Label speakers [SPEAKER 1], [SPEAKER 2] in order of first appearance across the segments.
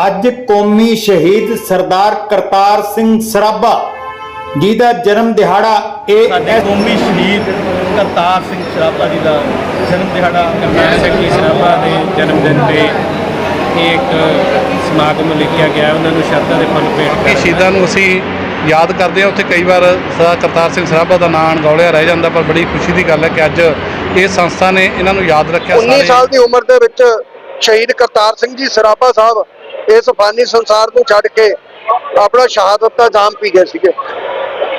[SPEAKER 1] ਅੱਜ ਕੌਮੀ ਸ਼ਹੀਦ ਸਰਦਾਰ ਕਰਤਾਰ ਸਿੰਘ ਸਰਾਭਾ ਜੀ ਦਾ ਜਨਮ ਦਿਹਾੜਾ ਇਹ
[SPEAKER 2] ਸਾਡੇ ਕੌਮੀ ਸ਼ਹੀਦ ਕਰਤਾਰ ਸਿੰਘ ਸਰਾਭਾ ਜੀ ਦਾ ਜਨਮ ਦਿਹਾੜਾ
[SPEAKER 3] ਕਰਤਾਰ ਸਿੰਘ ਜੀ ਸਰਾਭਾ ਦੇ ਜਨਮ ਦਿਨ ਤੇ ਇੱਕ ਸਮਾਗਮ ਲਿਖਿਆ ਗਿਆ ਉਹਨਾਂ ਨੂੰ ਸ਼ਰਧਾ ਦੇ ਫੁੱਲ ਭੇਟ
[SPEAKER 4] ਕਿ। ਸ਼ਹੀਦਾਂ ਨੂੰ ਅਸੀਂ ਯਾਦ ਕਰਦੇ ਹਾਂ ਉੱਥੇ ਕਈ ਵਾਰ ਸਰਦਾਰ ਕਰਤਾਰ ਸਿੰਘ ਸਰਾਭਾ ਦਾ ਨਾਂ ਅਣਗੌਲਿਆ ਰਹਿ ਜਾਂਦਾ ਪਰ ਬੜੀ ਖੁਸ਼ੀ ਦੀ ਗੱਲ ਹੈ ਕਿ ਅੱਜ ਇਹ ਸੰਸਥਾ ਨੇ ਇਹਨਾਂ ਨੂੰ ਯਾਦ ਰੱਖਿਆ
[SPEAKER 5] 19 ਸਾਲ ਦੀ ਉਮਰ ਦੇ ਵਿੱਚ ਸ਼ਹੀਦ ਕਰਤਾਰ ਸਿੰਘ ਜੀ ਸਰਾਭਾ ਸਾਹਿਬ ਇਸ ਫਾਨੀ ਸੰਸਾਰ ਨੂੰ ਛੱਡ ਕੇ ਆਪਣਾ ਸ਼ਹਾਦਤ ਦਾ ਜਾਮ ਪੀ ਗਏ ਸੀਗੇ।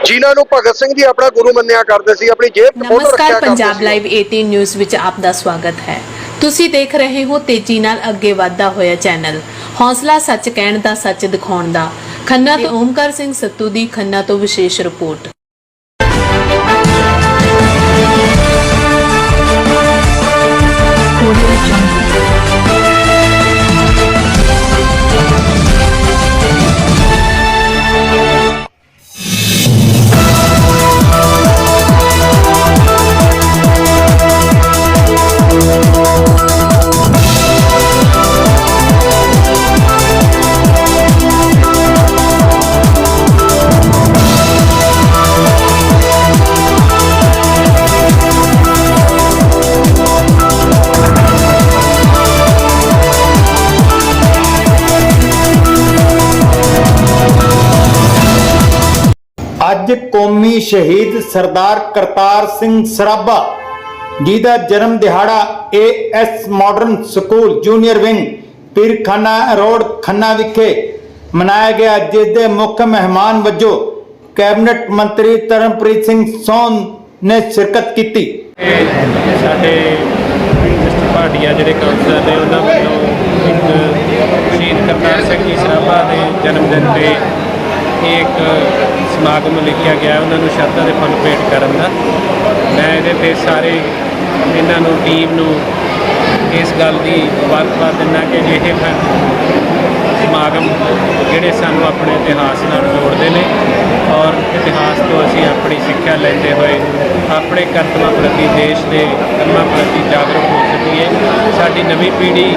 [SPEAKER 5] ਜਿਨ੍ਹਾਂ ਨੂੰ ਭਗਤ ਸਿੰਘ ਜੀ ਆਪਣਾ ਗੁਰੂ ਮੰਨਿਆ ਕਰਦੇ ਸੀ ਆਪਣੀ ਜੇਬ ਫੋਟੋ ਰੱਖਿਆ
[SPEAKER 6] ਨਮਸਕਾਰ
[SPEAKER 5] ਕਰਦੇ
[SPEAKER 6] ਪੰਜਾਬ
[SPEAKER 5] ਸੀ।
[SPEAKER 6] ਲਾਈਵ 18 ਨਿਊਜ਼ ਵਿੱਚ ਆਪ ਦਾ ਸਵਾਗਤ ਹੈ। ਤੁਸੀਂ ਦੇਖ ਰਹੇ ਹੋ ਤੇਜ਼ੀ ਨਾਲ ਅੱਗੇ ਵਧਦਾ ਹੋਇਆ ਚੈਨਲ। ਹੌਸਲਾ ਸੱਚ ਕਹਿਣ ਦਾ ਸੱਚ ਦਿਖਾਉਣ ਦਾ। ਖੰਨਾ ਤੋਂ ਓਮਕਾਰ ਸਿੰਘ ਸੱਤੂ ਦੀ ਖੰਨਾ ਤੋਂ ਵਿਸ਼ੇਸ਼ ਰਿਪੋਰਟ।
[SPEAKER 1] ਅੱਜ ਕੌਮੀ ਸ਼ਹੀਦ ਸਰਦਾਰ ਕਰਤਾਰ ਸਿੰਘ ਸਰਾਭਾ ਜੀ ਦਾ ਜਨਮ ਦਿਹਾੜਾ AS modern school junior wing Peerkhana road Khanna ਵਿਖੇ ਮਨਾਇਆ ਗਿਆ, ਜਿਸ ਦੇ ਮੁੱਖ ਮਹਿਮਾਨ ਵਜੋਂ ਕੈਬਨਿਟ ਮੰਤਰੀ ਤਰਨਪ੍ਰੀਤ ਸਿੰਘ ਸੋਨ ਨੇ ਸ਼ਿਰਕਤ ਕੀਤੀ।
[SPEAKER 3] ਸਾਡੇ ਮਿਸਟਰ ਭਾਟੀਆ ਜਿਹੜੇ ਕਾਉਂਸਲਰ ਨੇ, ਉਹਨਾਂ ਵੱਲੋਂ ਇੱਕ ਸ਼ਹੀਦ ਕਰਤਾਰ ਸਿੰਘ ਜੀ ਸਰਾਭਾ ਦੇ ਜਨਮ ਦਿਨ ਤੇ ਇਹ ਇੱਕ ਸਮਾਗਮ ਲਿਖਿਆ ਗਿਆ ਉਹਨਾਂ ਨੂੰ ਸ਼ਰਧਾ ਦੇ ਫੁੱਲ ਭੇਟ ਕਰਨ ਦਾ। ਮੈਂ ਇਹਦੇ ਤੇ ਸਾਰੇ ਇਹਨਾਂ ਨੂੰ, ਟੀਮ ਨੂੰ ਇਸ ਗੱਲ ਦੀ ਮੁਬਾਰਕਬਾਦ ਦਿੰਦਾ ਕਿ ਅਜਿਹੇ ਸਮਾਗਮ ਜਿਹੜੇ ਸਾਨੂੰ ਆਪਣੇ ਇਤਿਹਾਸ ਨਾਲ ਜੋੜਦੇ ਨੇ ਔਰ ਇਤਿਹਾਸ ਤੋਂ ਅਸੀਂ ਆਪਣੀ ਸਿੱਖਿਆ ਲੈਂਦੇ ਹੋਏ ਆਪਣੇ ਕਰਤਵਾਂ ਪ੍ਰਤੀ ਦੇਸ਼ ਦੇ ਕਰਮਾਂ ਪ੍ਰਤੀ ਜਾਗਰੂਕ ਹੋ ਸਕੀਏ। ਸਾਡੀ ਨਵੀਂ ਪੀੜ੍ਹੀ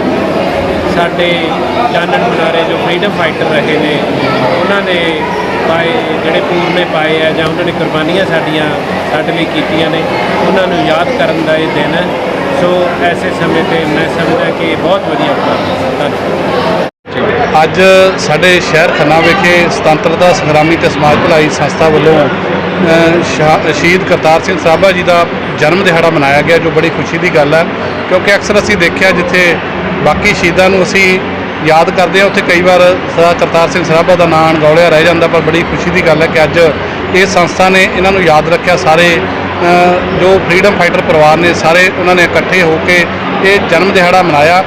[SPEAKER 3] ਸਾਡੇ ਚਾਨਣ ਮੁਨਾਰੇ ਜੋ ਫਰੀडम ਫਾਈਟਰ ਰਹੇ ਨੇ ਉਹਨਾਂ ਨੇ ਪਾਏ ਜਿਹੜੇ ਪੂਰਨੇ ਪਾਏ ਆ ਜਾਂ ਉਹਨਾਂ ਨੇ ਕੁਰਬਾਨੀਆਂ ਸਾਡੀਆਂ ਸਾਡੇ ਲਈ ਕੀਤੀਆਂ ਨੇ ਉਹਨਾਂ ਨੂੰ ਯਾਦ ਕਰਨ ਦਾ ਇਹ ਦਿਨ ਹੈ। ਸੋ ਐਸੇ ਸਮੇਂ ਤੇ ਮੈਂ ਸਮਝਦਾ ਕਿ ਬਹੁਤ ਵਧੀਆ ਉਪਰਾਲਾ ਧੰਨਵਾਦ।
[SPEAKER 4] ਅੱਜ ਸਾਡੇ ਸ਼ਹਿਰ ਖੰਨਾ ਵਿਖੇ ਸੁਤੰਤਰਤਾ ਸੰਗਰਾਮੀ ਤੇ ਸਮਾਜ ਭਲਾਈ ਸੰਸਥਾ ਵੱਲੋਂ ਅ, ਸ਼ਹੀਦ ਕਰਤਾਰ ਸਿੰਘ ਸਰਾਭਾ ਜੀ ਦਾ ਜਨਮ ਦਿਹਾੜਾ ਮਨਾਇਆ ਗਿਆ ਜੋ ਬੜੀ ਖੁਸ਼ੀ ਦੀ ਗੱਲ ਹੈ। ਕਿਉਂਕਿ ਅਕਸਰ ਅਸੀਂ ਦੇਖਿਆ ਜਿੱਥੇ ਬਾਕੀ ਸ਼ਹੀਦਾਂ ਨੂੰ ਅਸੀਂ ਯਾਦ ਕਰਦੇ ਹਾਂ। ਉੱਥੇ ਕਈ ਵਾਰ ਸਰਦਾਰ ਕਰਤਾਰ ਸਿੰਘ ਸਰਾਭਾ ਦਾ ਨਾਂ ਅਣਗੌਲਿਆ ਰਹਿ ਜਾਂਦਾ, ਪਰ ਬੜੀ ਖੁਸ਼ੀ ਦੀ ਗੱਲ ਹੈ ਕਿ ਅੱਜ ਇਹ ਸੰਸਥਾ ਨੇ ਇਹਨਾਂ ਨੂੰ ਯਾਦ ਰੱਖਿਆ। ਸਾਰੇ ਜੋ ਫਰੀडम ਫਾਈਟਰ ਪਰਿਵਾਰ ਨੇ, ਸਾਰੇ ਉਹਨਾਂ ਨੇ ਇਕੱਠੇ ਹੋ ਕੇ ਇਹ ਜਨਮ ਦਿਹਾੜਾ ਮਨਾਇਆ।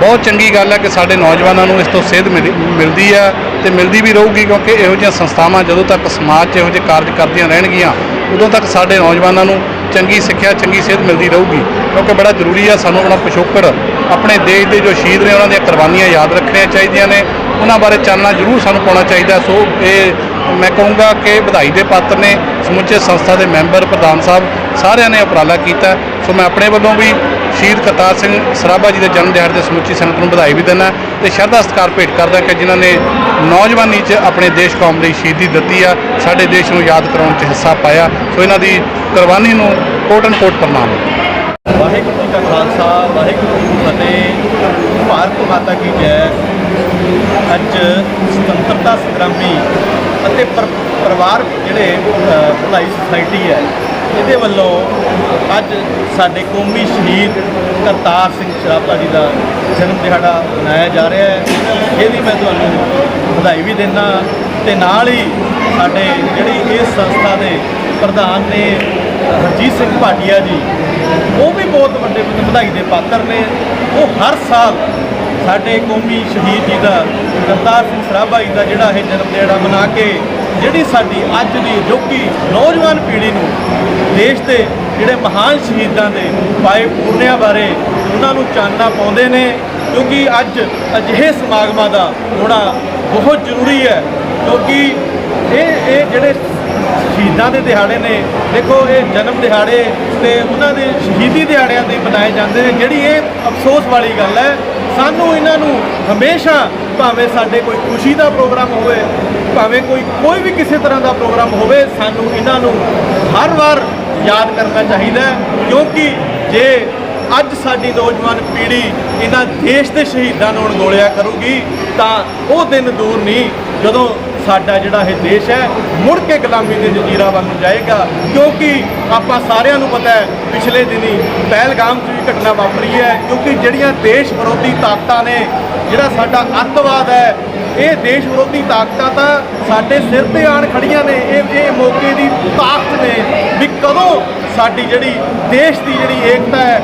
[SPEAKER 4] ਬਹੁਤ ਚੰਗੀ ਗੱਲ ਹੈ ਕਿ ਸਾਡੇ ਨੌਜਵਾਨਾਂ ਨੂੰ ਇਸ ਤੋਂ ਸੇਧ ਮਿਲੀ- ਮਿਲਦੀ ਹੈ ਤੇ ਮਿਲਦੀ ਵੀ ਰਹੂਗੀ, ਕਿਉਂਕਿ ਇਹੋ ਜਿਹੀਆਂ ਸੰਸਥਾਵਾਂ ਜਦੋਂ ਤੱਕ ਸਮਾਜ 'ਚ ਇਹੋ ਜਿਹੇ ਕਾਰਜ ਕਰਦੀਆਂ ਰਹਿਣਗੀਆਂ, ਉਦੋਂ ਤੱਕ ਸਾਡੇ ਨੌਜਵਾਨਾਂ ਨੂੰ ਚੰਗੀ ਸਿੱਖਿਆ, ਚੰਗੀ ਸੇਧ ਮਿਲਦੀ ਰਹੂਗੀ। ਕਿਉਂਕਿ ਬੜਾ ਜ਼ਰੂਰੀ ਹੈ ਸਾਨੂੰ ਆਪਣਾ ਪਿਛੋਕੜ ਆਪਣੇ ਦੇਸ਼ ਦੇ ਜੋ ਸ਼ਹੀਦ ਨੇ, ਉਹਨਾਂ ਦੀਆਂ ਕੁਰਬਾਨੀਆਂ ਯਾਦ ਰੱਖਣੀਆਂ ਚਾਹੀਦੀਆਂ ਨੇ। ਉਹਨਾਂ ਬਾਰੇ ਚਾਨਣਾ ਜ਼ਰੂਰ ਸਾਨੂੰ ਪਾਉਣਾ ਚਾਹੀਦਾ। ਸੋ ਇਹ ਮੈਂ ਕਹੂੰਗਾ ਕਿ ਵਧਾਈ ਦੇ ਪਾਤਰ ਨੇ, ਸਮੁੱਚੇ ਸੰਸਥਾ ਦੇ ਮੈਂਬਰ, ਪ੍ਰਧਾਨ ਸਾਹਿਬ, ਸਾਰਿਆਂ ਨੇ ਉਪਰਾਲਾ ਕੀਤਾ। ਸੋ ਮੈਂ ਆਪਣੇ ਵੱਲੋਂ ਵੀ ਸ਼ਹੀਦ ਕਰਤਾਰ ਸਿੰਘ ਸਰਾਭਾ ਜੀ ਦੇ ਜਨਮ ਦਿਹਾੜੇ ਦੇ ਸਮੁੱਚੀ ਸੰਗਤ ਨੂੰ ਵਧਾਈ ਵੀ ਦਿੰਦਾ ਤੇ ਸ਼ਰਧਾ ਸਤਿਕਾਰ ਭੇਟ ਕਰਦਾ ਕਿ ਜਿਨ੍ਹਾਂ ਨੇ ਨੌਜਵਾਨੀ 'ਚ ਆਪਣੇ ਦੇਸ਼ ਕੌਮ ਲਈ ਸ਼ਹੀਦੀ ਦਿੱਤੀ ਆ, ਸਾਡੇ ਦੇਸ਼ ਨੂੰ ਯਾਦ ਕਰਾਉਣ 'ਚ ਹਿੱਸਾ ਪਾਇਆ। ਸੋ ਇਹਨਾਂ ਦੀ ਕੁਰਬਾਨੀ ਨੂੰ ਕੋਟ ਐਂਡ ਕੋਟ ਪ੍ਰਣਾਮ।
[SPEAKER 2] ਵਾਹਿਗੁਰੂ ਜੀ ਕਾ ਖਾਲਸਾ ਵਾਹਿਗੁਰੂ ਜੀ ਕੀ ਫਤਿਹ। ਭਾਰਤ ਮਾਤਾ ਕੀ ਜੈ। ਅੱਜ ਸੁਤੰਤਰਤਾ ਸੰਗਰਾਮੀ ਅਤੇ ਪਰਿਵਾਰ ਜਿਹੜੇ ਅ, ਭਲਾਈ ਸੁਸਾਇਟੀ ਹੈ ਇਹਦੇ ਵੱਲੋਂ ਅੱਜ ਸਾਡੇ ਕੌਮੀ ਸ਼ਹੀਦ ਕਰਤਾਰ ਸਿੰਘ ਸਰਾਭਾ ਜੀ ਦਾ ਜਨਮ ਦਿਹਾੜਾ ਮਨਾਇਆ ਜਾ ਰਿਹਾ ਹੈ। ਇਹਦੀ ਮੈਂ ਤੁਹਾਨੂੰ ਵਧਾਈ ਵੀ ਦਿੰਦਾ ਤੇ ਨਾਲ ਹੀ ਸਾਡੇ ਜਿਹੜੀ ਇਸ ਸੰਸਥਾ ਦੇ ਪ੍ਰਧਾਨ ਨੇ ਹਰਜੀਤ ਸਿੰਘ ਭਾਟੀਆ ਜੀ, ਉਹ ਵੀ ਬਹੁਤ ਵੱਡੇ ਵਧਾਈ ਦੇ ਪਾਤਰ ਨੇ। ਉਹ ਹਰ ਸਾਲ ਸਾਡੇ ਕੌਮੀ ਸ਼ਹੀਦ ਜੀ ਦਾ, ਕਰਤਾਰ ਸਿੰਘ ਸਰਾਭਾ ਜੀ ਦਾ ਜਿਹੜਾ ਇਹ ਜਨਮ ਦਿਹਾੜਾ ਮਨਾ ਕੇ, ਜਿਹੜੀ ਸਾਡੀ ਅੱਜ ਦੀ ਅਜੋਕੀ ਨੌਜਵਾਨ ਪੀੜ੍ਹੀ ਨੂੰ ਦੇਸ਼ ਦੇ ਜਿਹੜੇ ਮਹਾਨ ਸ਼ਹੀਦਾਂ ਦੇ ਪਾਏ ਪੂਰਨਿਆਂ ਬਾਰੇ ਉਹਨਾਂ ਨੂੰ ਚਾਨਣਾ ਪਾਉਂਦੇ ਨੇ, ਕਿਉਂਕਿ ਅੱਜ ਅਜਿਹੇ ਸਮਾਗਮਾਂ ਦਾ ਹੋਣਾ ਬਹੁਤ ਜ਼ਰੂਰੀ ਹੈ। ਕਿਉਂਕਿ ਇਹ ਇਹ ਜਿਹੜੇ ਸ਼ਹੀਦਾਂ ਦੇ ਦਿਹਾੜੇ ਨੇ। ਦੇਖੋ, ਇਹ ਜਨਮ ਦਿਹਾੜੇ ਤੇ ਉਹਨਾਂ ਦੇ ਸ਼ਹੀਦੀ ਦਿਹਾੜਿਆਂ ਤੇ ਮਨਾਏ ਜਾਂਦੇ ਨੇ। ਜਿਹੜੀ ਇਹ ਅਫਸੋਸ ਵਾਲੀ ਗੱਲ ਹੈ, ਸਾਨੂੰ ਇਹਨਾਂ ਨੂੰ ਹਮੇਸ਼ਾ ਭਾਵੇਂ ਸਾਡੇ ਕੋਈ ਖੁਸ਼ੀ ਦਾ ਪ੍ਰੋਗਰਾਮ ਹੋਵੇ, ਭਾਵੇਂ ਕੋਈ ਕੋਈ ਵੀ ਕਿਸੇ ਤਰ੍ਹਾਂ ਦਾ ਪ੍ਰੋਗਰਾਮ ਹੋਵੇ, ਸਾਨੂੰ ਇਹਨਾਂ ਨੂੰ ਹਰ ਵਾਰ ਯਾਦ ਕਰਨਾ ਚਾਹੀਦਾ ਕਿਉਂਕਿ ਜੇ ਅੱਜ ਸਾਡੀ ਨੌਜਵਾਨ ਪੀੜ੍ਹੀ ਇਹਨਾਂ ਦੇਸ਼ ਦੇ ਸ਼ਹੀਦਾਂ ਨੂੰ ਅਣਗੋਲਿਆ ਕਰੂਗੀ, ਤਾਂ ਉਹ ਦਿਨ ਦੂਰ ਨਹੀਂ, ਜਦੋਂ ਸਾਡਾ ਜਿਹੜਾ ਇਹ ਦੇਸ਼ ਹੈ, ਮੁੜ ਕੇ ਗੁਲਾਮੀ ਦੇ ਜ਼ਜ਼ੀਰਾ ਵੱਲ ਨੂੰ ਜਾਏਗਾ। ਕਿਉਂਕਿ ਆਪਾਂ ਸਾਰਿਆਂ ਨੂੰ ਪਤਾ ਹੈ, ਪਿਛਲੇ ਦਿਨੀ ਪਹਿਲਗਾਮ 'ਚ ਵੀ ਘਟਨਾ ਵਾਪਰੀ ਹੈ, ਕਿਉਂਕਿ ਜਿਹੜੀਆਂ ਦੇਸ਼ ਵਿਰੋਧੀ ਤਾਕਤਾਂ ਨੇ, ਜਿਹੜਾ ਸਾਡਾ ਅੱਤਵਾਦ ਹੈ, ਇਹ ਦੇਸ਼ ਵਿਰੋਧੀ ਤਾਕਤਾਂ ਤਾਂ ਸਾਡੇ ਸਿਰ ਤੇ ਆਣ ਖੜੀਆਂ ਨੇ। ਇਹ ਇਹ ਮੌਕੇ ਦੀ ਤਾਕਤ ਨੇ ਵੀ ਕਦੋਂ ਸਾਡੀ ਜਿਹੜੀ ਦੇਸ਼ ਦੀ ਜਿਹੜੀ ਏਕਤਾ ਹੈ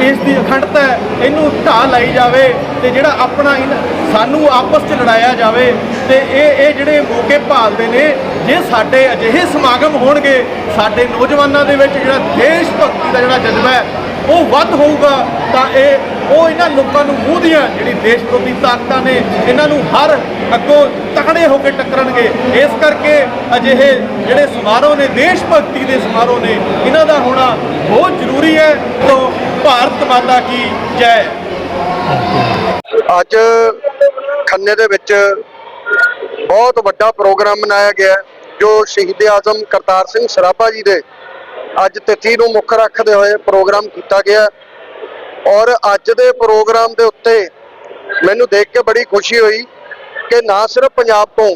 [SPEAKER 2] ਇਸ ਦੀ ਅਖੰਡਤਾ ਹੈ ਇਹਨੂੰ ਢਾਹ ਲਾਈ ਜਾਵੇ ਤੇ ਜਿਹੜਾ ਆਪਣਾ ਇਨ- ਸਾਨੂੰ ਆਪਸ 'ਚ ਲੜਾਇਆ ਜਾਵੇ ਤੇ ਇਹ ਇਹ ਜਿਹੜੇ ਮੌਕੇ ਭਾਲਦੇ ਨੇ, ਜੇ ਸਾਡੇ ਅਜਿਹੇ ਸਮਾਗਮ ਹੋਣਗੇ, ਸਾਡੇ ਨੌਜਵਾਨਾਂ ਦੇ ਵਿੱਚ ਜਿਹੜਾ ਦੇਸ਼ ਭਗਤੀ ਦਾ ਜਿਹੜਾ ਜਜ਼ਬਾ ਹੈ, ਉਹ ਵੱਧ ਹੋਊਗਾ, ਤਾਂ ਇਹ ਉਹ ਇਹਨਾਂ ਲੋਕਾਂ ਨੂੰ ਮੂੰਹ ਦੀਆਂ ਜਿਹੜੀ ਦੇਸ਼ ਵਿਰੋਧੀ ਤਾਕਤਾਂ ਨੇ, ਇਹਨਾਂ ਨੂੰ ਹਰ ਅੱਗੋਂ ਤਕੜੇ ਹੋ ਕੇ ਟੱਕਰਨਗੇ। ਇਸ ਕਰਕੇ ਅਜਿਹੇ ਜਿਹੜੇ ਸਮਾਰੋਹ ਨੇ, ਦੇਸ਼ ਭਗਤੀ ਦੇ ਸਮਾਰੋਹ ਨੇ, ਇਹਨਾਂ ਦਾ ਹੋਣਾ ਬਹੁਤ ਜ਼ਰੂਰੀ ਹੈ। ਤੋਂ ਭਾਰਤ ਮਾਤਾ ਕੀ ਜੈ।
[SPEAKER 5] ਅੱਜ ਖੰਨੇ ਦੇ ਵਿੱਚ ਬਹੁਤ ਵੱਡਾ ਪ੍ਰੋਗਰਾਮ ਮਨਾਇਆ ਗਿਆ ਜੋ ਸ਼ਹੀਦ ਆਜ਼ਮ ਕਰਤਾਰ ਸਿੰਘ ਸਰਾਭਾ ਜੀ ਦੇ ਅੱਜ ਤਿਥੀ ਨੂੰ ਮੁੱਖ ਰੱਖਦੇ ਹੋਏ ਪ੍ਰੋਗਰਾਮ ਕੀਤਾ ਗਿਆ ਔਰ ਅੱਜ ਦੇ ਪ੍ਰੋਗਰਾਮ ਦੇ ਉੱਤੇ ਮੈਨੂੰ ਦੇਖ ਕੇ ਬੜੀ ਖੁਸ਼ੀ ਹੋਈ ਕਿ ਨਾ ਸਿਰਫ ਪੰਜਾਬ ਤੋਂ,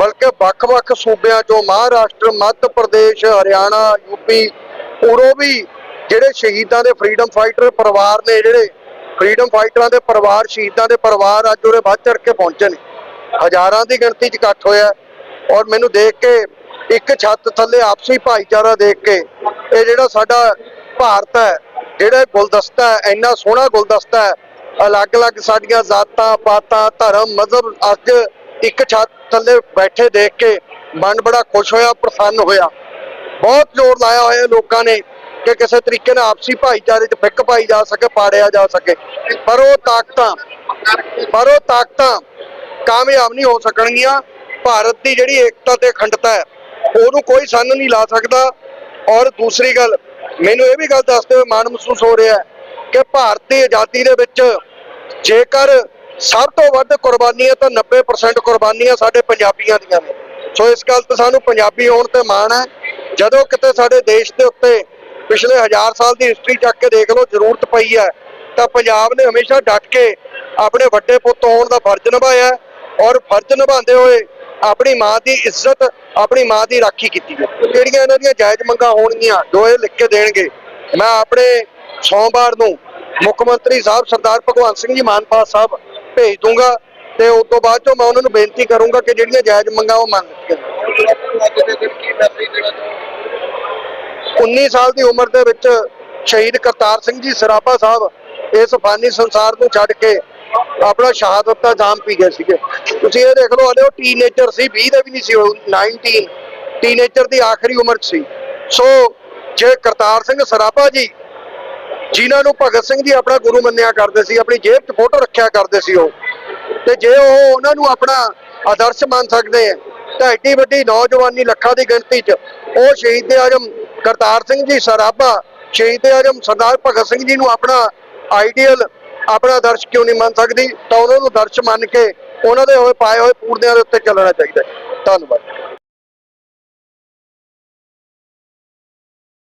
[SPEAKER 5] ਬਲਕਿ ਵੱਖ-ਵੱਖ ਸੂਬਿਆਂ ਚੋਂ ਮਹਾਰਾਸ਼ਟਰ, ਮੱਧ ਪ੍ਰਦੇਸ਼, ਹਰਿਆਣਾ ਯੂਪੀ ਉਰੋਂ ਵੀ ਜਿਹੜੇ ਸ਼ਹੀਦਾਂ ਦੇ ਫਰੀडम ਫਾਈਟਰ ਪਰਿਵਾਰ ਨੇ ਜਿਹੜੇ ਫਰੀडम ਫਾਈਟਰਾਂ ਦੇ ਪਰਿਵਾਰ, ਸ਼ਹੀਦਾਂ ਦੇ ਪਰਿਵਾਰ ਅੱਜ ਉਰੇ ਵੱਧ ਚੜ ਕੇ ਪਹੁੰਚੇ ਨੇ। ਹਜ਼ਾਰਾਂ ਦੀ ਗਿਣਤੀ 'ਚ ਇਕੱਠ ਹੋਇਆ ਔਰ ਮੈਨੂੰ ਦੇਖ ਕੇ ਇੱਕ ਛੱਤ ਥੱਲੇ ਆਪਸੀ ਭਾਈਚਾਰਾ ਦੇਖ ਕੇ ਇਹ ਜਿਹੜਾ ਸਾਡਾ ਭਾਰਤ ਹੈ, ਜਿਹੜਾ ਗੁਲਦਸਤਾ ਹੈ, ਇੰਨਾ ਸੋਹਣਾ ਗੁਲਦਸਤਾ ਹੈ ਅਲੱਗ-ਅਲੱਗ ਸਾਡੀਆਂ ਜ਼ਾਤਾਂ, ਪਾਤਾਂ, ਧਰਮ, ਮਜ਼ਹਬ ਅੱਜ ਇੱਕ ਛੱਤ ਥੱਲੇ ਬੈਠੇ ਦੇਖ ਕੇ ਮਨ ਬੜਾ ਖੁਸ਼ ਹੋਇਆ, ਪ੍ਰਸੰਨ ਹੋਇਆ। ਬਹੁਤ ਜ਼ੋਰ ਲਾਇਆ ਹੋਇਆ ਲੋਕਾਂ ਨੇ ਕਿ ਕਿਸੇ ਤਰੀਕੇ ਨਾਲ ਆਪਸੀ ਭਾਈਚਾਰੇ 'ਚ ਫਿੱਕ ਪਾਈ ਜਾ ਸਕੇ, ਪਾੜਿਆ ਜਾ ਸਕੇ। ਪਰ ਉਹ ਤਾਕਤਾਂ, ਪਰ ਉਹ ਤਾਕਤਾਂ ਕਾਮਯਾਬ ਨਹੀਂ ਹੋ ਸਕਣਗੀਆਂ। ਭਾਰਤ ਦੀ ਜਿਹੜੀ ਏਕਤਾ ਤੇ ਅਖੰਡਤਾ ਹੈ, ਉਹਨੂੰ ਕੋਈ ਸੰਨ ਨਹੀਂ ਲਾ ਸਕਦਾ। ਔਰ ਦੂਸਰੀ ਗੱਲ, ਮੈਨੂੰ ਇਹ ਵੀ ਗੱਲ ਦੱਸਦੇ ਹੋਏ ਮਾਣ ਮਹਿਸੂਸ ਹੋ ਰਿਹਾ ਕਿ ਭਾਰਤ ਦੀ ਆਜ਼ਾਦੀ ਦੇ ਵਿੱਚ ਜੇਕਰ ਸਭ ਤੋਂ ਵੱਧ ਕੁਰਬਾਨੀਆਂ ਤਾਂ 90% ਕੁਰਬਾਨੀਆਂ ਸਾਡੇ ਪੰਜਾਬੀਆਂ ਦੀਆਂ ਨੇ। ਸੋ ਇਸ ਗੱਲ ਤੇ ਸਾਨੂੰ ਪੰਜਾਬੀ ਹੋਣ ਤੇ ਮਾਣ ਹੈ। ਜਦੋਂ ਕਿਤੇ ਸਾਡੇ ਦੇਸ਼ ਦੇ ਉੱਤੇ ਪਿਛਲੇ ਹਜ਼ਾਰ ਸਾਲ ਦੀ ਹਿਸਟਰੀ ਚੱਕ ਕੇ ਦੇਖ ਲਓ, ਜ਼ਰੂਰਤ ਪਈ ਹੈ, ਤਾਂ ਪੰਜਾਬ ਨੇ ਹਮੇਸ਼ਾ ਡਟ ਕੇ ਆਪਣੇ ਵੱਡੇ ਪੁੱਤ ਹੋਣ ਦਾ ਫਰਜ਼ ਨਿਭਾਇਆ ਔਰ ਫਰਜ਼ ਨਿਭਾਉਂਦੇ ਹੋਏ ਆਪਣੀ ਮਾਂ ਦੀ ਇੱਜ਼ਤ, ਆਪਣੀ ਮਾਂ ਦੀ ਰਾਖੀ ਕੀਤੀ ਹੈ। ਜਿਹੜੀਆਂ ਇਹਨਾਂ ਦੀਆਂ ਜਾਇਜ਼ ਮੰਗਾਂ ਹੋਣਗੀਆਂ ਜੋ ਇਹ ਲਿਖ ਕੇ ਦੇਣਗੇ। ਮੈਂ ਆਪਣੇ ਸੋਮਵਾਰ ਨੂੰ ਮੁੱਖ ਮੰਤਰੀ ਸਾਹਿਬ ਸਰਦਾਰ ਭਗਵੰਤ ਸਿੰਘ ਜੀ ਮਾਨਪਾਲ ਸਾਹਿਬ ਭੇਜ ਦੂੰਗਾ ਤੇ ਉਸ ਤੋਂ ਬਾਅਦ ਚੋਂ ਮੈਂ ਉਹਨਾਂ ਨੂੰ ਬੇਨਤੀ ਕਰੂੰਗਾ ਕਿ ਜਿਹੜੀਆਂ ਜਾਇਜ਼ ਮੰਗਾਂ ਉਹ ਮੰਨ ਲਿੱਤੀਆਂ 19 ਸਾਲ ਦੀ ਉਮਰ ਦੇ ਵਿੱਚ ਸ਼ਹੀਦ ਕਰਤਾਰ ਸਿੰਘ ਜੀ ਸਰਾਭਾ ਸਾਹਿਬ ਇਸ ਫਾਨੀ ਸੰਸਾਰ ਨੂੰ ਛੱਡ ਕੇ ਆਪਣਾ ਸ਼ਹਾਦਤ ਦਾ ਜਾਮ ਪੀ ਗਏ ਸੀਗੇ। ਤੁਸੀਂ ਇਹ ਦੇਖ ਲਓ, ਹਲੇ ਉਹ ਟੀਨੇਜਰ ਸੀ 20 ਦੇ ਵੀ ਨਹੀਂ ਸੀ ਉਹ 19 ਟੀਨੇਜਰ ਦੀ ਆਖਰੀ ਉਮਰ 'ਚ ਸੀ। ਸੋ ਜੇ ਕਰਤਾਰ ਸਿੰਘ ਸਰਾਭਾ ਜੀ ਜਿਨ੍ਹਾਂ ਨੂੰ ਭਗਤ ਸਿੰਘ ਜੀ ਆਪਣਾ ਗੁਰੂ ਮੰਨਿਆ ਕਰਦੇ ਸੀ, ਆਪਣੀ ਜੇਬ 'ਚ ਫੋਟੋ ਰੱਖਿਆ ਕਰਦੇ ਸੀ ਉਹ। ਤੇ ਜੇ ਉਹ ਉਹਨਾਂ ਨੂੰ ਆਪਣਾ ਆਦਰਸ਼ ਮੰਨ ਸਕਦੇ ਆ ਤਾਂ ਐਡੀ ਵੱਡੀ ਨੌਜਵਾਨੀ ਲੱਖਾਂ ਦੀ ਗਿਣਤੀ 'ਚ ਉਹ ਸ਼ਹੀਦ ਆਜਮ ਕਰਤਾਰ ਸਿੰਘ ਜੀ, ਸਰਾਭਾ ਸ਼ਹੀਦ ਆਜਮ ਸਰਦਾਰ ਭਗਤ ਸਿੰਘ ਜੀ ਨੂੰ ਆਪਣਾ ਆਈਡੀਅਲ, ਆਪਣਾ ਆਦਰਸ਼ ਕਿਉਂ ਨਹੀਂ ਮੰਨ ਸਕਦੀ? ਤਾਂ ਉਹਨਾਂ ਨੂੰ ਆਦਰਸ਼ ਮੰਨ ਕੇ ਉਹਨਾਂ ਦੇ ਹੋਏ, ਪਾਏ ਹੋਏ ਪੂਰਨਿਆਂ ਦੇ ਉੱਤੇ ਚੱਲਣਾ ਚਾਹੀਦਾ ਧੰਨਵਾਦ।